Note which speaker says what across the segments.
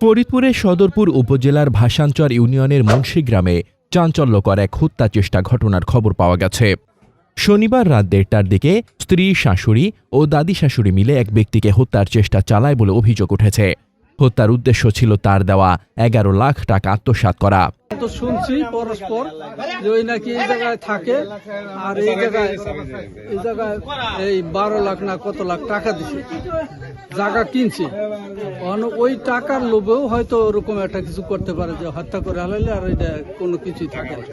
Speaker 1: ফরিদপুরের সদরপুর উপজেলার ভাষাঞ্চর ইউনিয়নের মুন্সী গ্রামে চাঞ্চল্যকর এক হত্যা চেষ্টা ঘটনার খবর পাওয়া গেছে। শনিবার রাত দেড়টার দিকে স্ত্রী, শাশুড়ি ও দাদি শাশুড়ি মিলে এক ব্যক্তিকে হত্যার চেষ্টা চালায় বলে অভিযোগ উঠেছে। হত্যার উদ্দেশ্য ছিল তার দেওয়া এগারো লাখ টাকা আত্মসাৎ করা।
Speaker 2: তো শুনছি পরস্পর যে ওই নাকি এই জায়গায় থাকে আর এই জায়গায় এই জায়গায় এই বারো লাখ না কত লাখ টাকা দিছে। জায়গা কিনছে। ওই টাকার লোভেও হয়তো ওরকম একটা কিছু করতে পারে যে হত্যা করে হালাইলে আর এটা কোনো কিছুই থাকে না।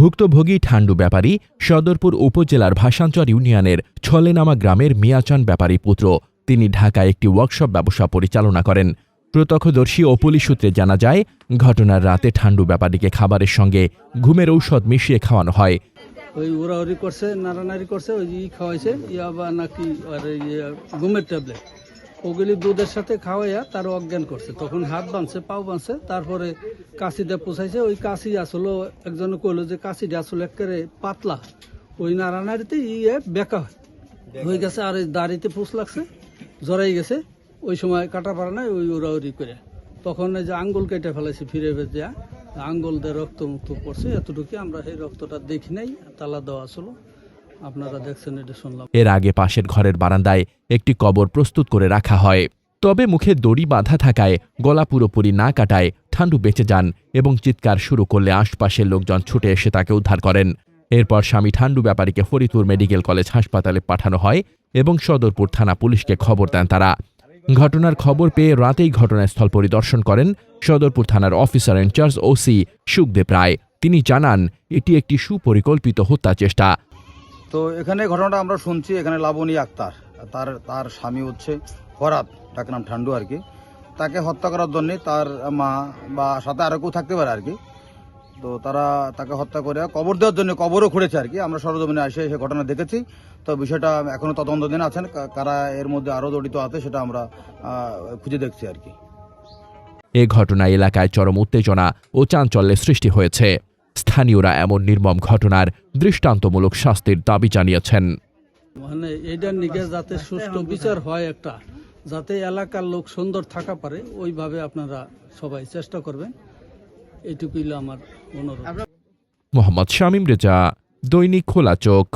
Speaker 1: ভুক্তভোগী ঠান্ডু ব্যাপারী সদরপুর উপজেলার ভাসানচর ইউনিয়নের ছলেনামা গ্রামের মিয়াচান ব্যাপারী পুত্র। তিনি ঢাকায় একটি ওয়ার্কশপ ব্যবসা পরিচালনা করেন। প্রত্যক্ষদর্শী ও পুলিশ সূত্রে জানা যায়, ঘটনার রাতে ঠান্ডু ব্যাপারীকে খাবারের সঙ্গে ঘুমের ঔষধ মিশিয়ে খাওয়ানো হয়।
Speaker 2: ওই উড়াউড়ি করছে, নাড়ানাড়ি করছে, ওই ই খাওয়াইছে ইয়া বা নাকি আর ঘুমের ট্যাবলেট। ওগুলি দুধের সাথে খাওয়াইয়া তার অজ্ঞান করছে। তখন হাত বাঁধছে, পাও বাঁধছে, তারপরে কাশিটা পোষাইছে। ওই কাশি আসলে, একজনে কইলো যে কাশিটা আসলে একেবারে পাতলা। ওই নাড়ানাড়িতে ইয়ে বেকা হয়। গেছে, আর দাড়িতে পুষ লাগছে, জড়াই গেছে। ওই সময় কাটা পারে নাই ওই উড়াউড়ি করে। তখন যে আঙ্গুল কেটে ফেলাইছে ফিরে যা আঙ্গুল দিয়ে রক্ত মুক্ত পড়ছে। এতটুকু আমরা সেই রক্তটা দেখি নাই, তালা দেওয়া ছিল। আপনারা দেখছেন, এটা শুনলাম।
Speaker 1: এর আগে পাশের ঘরের বারান্দায় একটি কবর প্রস্তুত করে রাখা হয়। তবে মুখে দড়ি বাঁধা থাকায় গলা পুরোপুরি না কাটায় ঠান্ডু বেঁচে যান এবং চিৎকার শুরু করলে আশপাশের লোকজন ছুটে এসে তাকে উদ্ধার করেন। এরপর স্বামী ঠান্ডু ব্যাপারীকে ফরিদপুর মেডিকেল কলেজ হাসপাতালে পাঠানো হয় এবং সদরপুর থানা পুলিশকে খবর দেন তারা। ঘটনার খবর পেয়ে রাতেই ঘটনাস্থল পরিদর্শন করেন সদরপুর থানার officer in charge OC Sukhdev Roy. তিনি জানান, এটি একটি সুপরিকল্পিত হত্যা চেষ্টা।
Speaker 3: তো এখানে ঘটনাটা আমরা শুনছি, এখানে লাবণী আক্তার, তার তার স্বামী হচ্ছে ফরাত তাকে নাম ঠান্ডু আর কি। তাকে হত্যা করার জন্যে তার মা বা সাথে আরও কেউ থাকতে পারে আর কি। তো তারা তাকে হত্যা করে কবর দেওয়ার জন্য কবরও খুঁড়েছে আর কি। আমরা সরজমিনে এসে সে ঘটনা দেখেছি। তো বিষয়টা এখনও তদন্তাধীন আছেন। কারা এর মধ্যে আরও জড়িত আছে সেটা আমরা আহ, খুঁজে দেখছি আর কি।
Speaker 1: এ ঘটনা এলাকায় চরম উত্তেজনা ও চাঞ্চল্যের সৃষ্টি হয়েছে। স্থানীয়রা এমন নির্মম ঘটনার দৃষ্টান্তমূলক শাস্তির দাবি জানিয়েছেন।
Speaker 2: মানে এইটার নিকে যাতে সুষ্ঠু বিচার হয় একটা যাতে এলাকার লোক সুন্দর থাকা পারে ওইভাবে আপনারা সবাই চেষ্টা করবেন। এইটুকুই হলো আমার অনুরোধ।
Speaker 1: মোহাম্মদ শামীম রেজা দৈনিক খোলা চোখ।